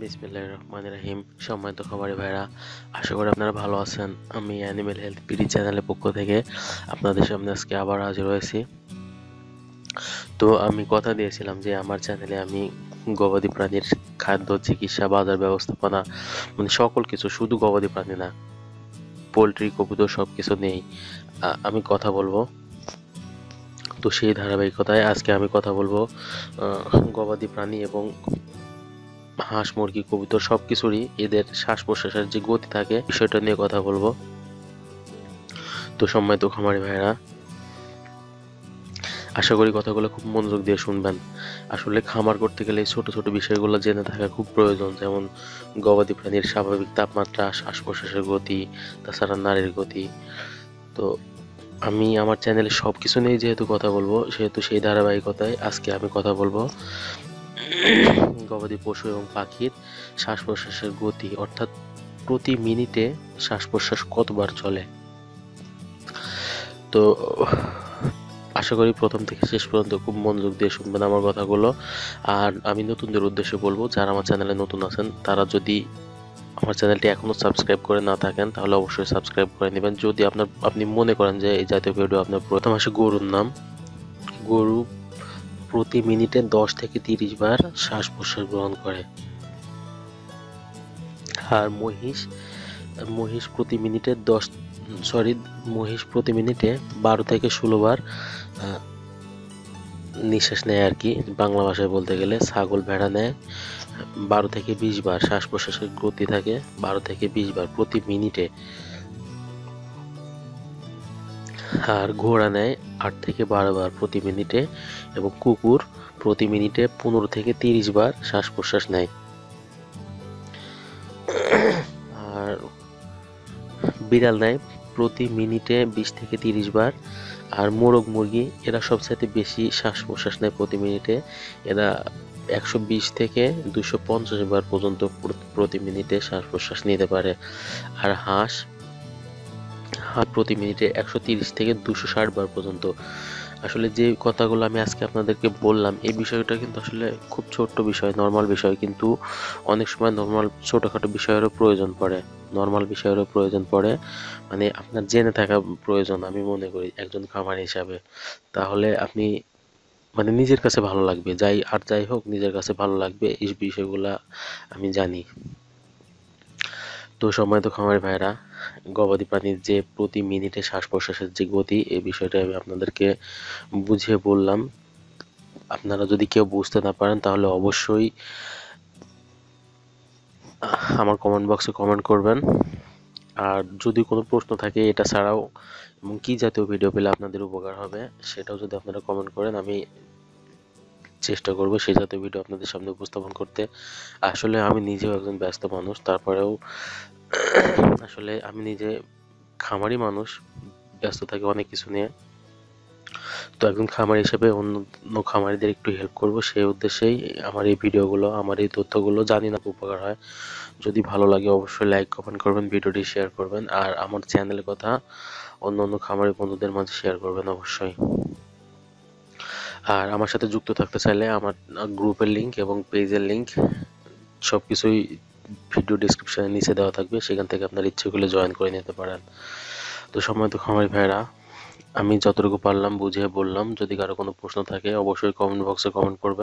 বিসমিল্লাহ রহমান রাহিম। সম্মানিত খামারি ভাইরা, আশা করি আপনারা ভালো আছেন। আমি অ্যানিমেল হেলথ পিডি চ্যানেলের পক্ষ থেকে আপনাদের সামনে আজকে আবার হাজির হয়েছি। তো আমি কথা দিয়েছিলাম যে আমার চ্যানেলে আমি গবাদি প্রাণীর খাদ্য, চিকিৎসা, বাজার ব্যবস্থাপনা মানে সকল কিছু, শুধু গবাদি প্রাণী না, পোলট্রি, কবুতর সব কিছু নিয়েই আমি কথা বলব। তো সেই ধারাবাহিকতায় আজকে আমি কথা বলব গবাদি প্রাণী এবং হাঁস, মুরগি, কবুতর সব কিছুরই এদের শ্বাস প্রশ্বাসের যে গতি থাকে, বিষয়টা নিয়ে কথা বলব। তো সম্মানিত খামারি ভাইরা আশা করি কথাগুলো খুব মনোযোগ দিয়ে শুনবেন। আসলে খামার করতে গেলে এই ছোট ছোট বিষয়গুলো জেনে থাকা খুব প্রয়োজন, যেমন গবাদি প্রাণীর স্বাভাবিক তাপমাত্রা শ্বাস প্রশ্বাসের গতি, তাছাড়া নারীর গতি। তো আমি আমার চ্যানেলে সব কিছু নিয়ে যেহেতু কথা বলব, সেহেতু সেই ধারাবাহিকতায় আজকে আমি কথা বলব। গবাদি পশু এবং পাখির শ্বাস প্রশ্বাসের গতি, অর্থাৎ প্রতি মিনিটে শ্বাস প্রশ্বাস কতবার চলে? তো, আশা করি প্রথম থেকে শেষ পর্যন্ত খুব মনোযোগ দিয়ে শুনবেন আমার কথাগুলো। আর আমি নতুনদের উদ্দেশ্যে বলব, যারা আমার চ্যানেলে নতুন আছেন, তারা যদি আমার চ্যানেলটি এখনও সাবস্ক্রাইব করে না থাকেন, তাহলে অবশ্যই সাবস্ক্রাইব করে নেবেন। যদি আপনার, আপনি মনে করেন যে এই জাতীয় ভিডিও আপনার প্রথম আসে গরুর নাম, গরু প্রতি মিনিটে দশ থেকে তিরিশ বার শ্বাস প্রশ্বাস গ্রহণ করে। আর মহিষ মহিষ প্রতি মিনিটে দশ সরি মহিষ প্রতি মিনিটে বারো থেকে ষোলো বার নিঃশ্বাস নেয় আর কি, বাংলা ভাষায় বলতে গেলে। ছাগল ভেড়া নেয়, বারো থেকে বিশ বার শ্বাস প্রশ্বাসের গতি থাকে, বারো থেকে বিশ বার প্রতি মিনিটে। আর ঘোড়া নেয় আট থেকে বারো বার প্রতি মিনিটে এবং কুকুর প্রতি মিনিটে পনেরো থেকে তিরিশ বার শ্বাস প্রশ্বাস নেয়। আর বিড়াল নেয় প্রতি মিনিটে বিশ থেকে তিরিশ বার। আর মোরগ মুরগি, এরা সবচাইতে বেশি শ্বাস প্রশ্বাস নেয় প্রতি মিনিটে। এরা একশো বিশ থেকে দুশো পঞ্চাশ বার পর্যন্ত প্রতি মিনিটে শ্বাস প্রশ্বাস নিতে পারে। আর হাঁস হাঁস প্রতি মিনিটে একশো তিরিশ থেকে দুশো ষাট বার পর্যন্ত। আসলে যে কথাগুলো আমি আজকে আপনাদেরকে বললাম, এই বিষয়টা কিন্তু আসলে খুব ছোট্ট বিষয় নর্মাল বিষয়। কিন্তু অনেক সময় নর্মাল ছোটোখাটো বিষয়েরও প্রয়োজন পড়ে নর্মাল বিষয়েরও প্রয়োজন পড়ে। মানে আপনার জেনে থাকা প্রয়োজন আমি মনে করি একজন খামার হিসাবে। তাহলে আপনি মানে নিজের কাছে ভালো লাগবে, যাই আর যাই হোক, নিজের কাছে ভালো লাগবে, এই বিষয়গুলা আমি জানি। তো সময় তো খামারি ভাইরা, গবাদি প্রাণীর যে প্রতি মিনিটে শ্বাস প্রশ্বাসের যে গতি, এই বিষয়টা আমি আপনাদেরকে বুঝিয়ে বললাম। আপনারা যদি কেউ বুঝতে না পারেন, তাহলে অবশ্যই আমার কমেন্ট বক্সে কমেন্ট করবেন। আর যদি কোনো প্রশ্ন থাকে, এটা ছাড়াও এবং কি জাতীয় ভিডিও পেলে আপনাদের উপকার হবে, সেটাও যদি আপনারা কমেন্ট করেন, আমি চেষ্টা করব সেই জাতীয় ভিডিও আপনাদের সামনে উপস্থাপন করতে। আসলে আমি নিজেও একজন ব্যস্ত মানুষ, তারপরেও আসলে আমি নিজে খামারি মানুষ, ব্যস্ত থাকি অনেক কিছু নিয়ে। তো একজন খামার হিসেবে অন্য খামারিদের একটু হেল্প করব, সেই উদ্দেশ্যেই আমার এই ভিডিওগুলো আমার এই তথ্যগুলো। জানি না উপকার হয়। যদি ভালো লাগে অবশ্যই লাইক কমেন্ট করবেন, ভিডিওটি শেয়ার করবেন। আর আমার চ্যানেলের কথা অন্য অন্য খামারি বন্ধুদের মাঝে শেয়ার করবেন অবশ্যই। আর আমার সাথে যুক্ত থাকতে চাইলে আমার গ্রুপের লিঙ্ক এবং পেজের লিঙ্ক সব কিছুই ভিডিও ডিসক্রিপশানে নিচে দেওয়া থাকবে। সেখান থেকে আপনার ইচ্ছে করলে জয়েন করে নিতে পারেন। তো সময় তো খামারি ভাইরা, আমি যতটুকু পারলাম বুঝিয়ে বললাম। যদি কারও কোনো প্রশ্ন থাকে, অবশ্যই কমেন্ট বক্সে কমেন্ট করবেন।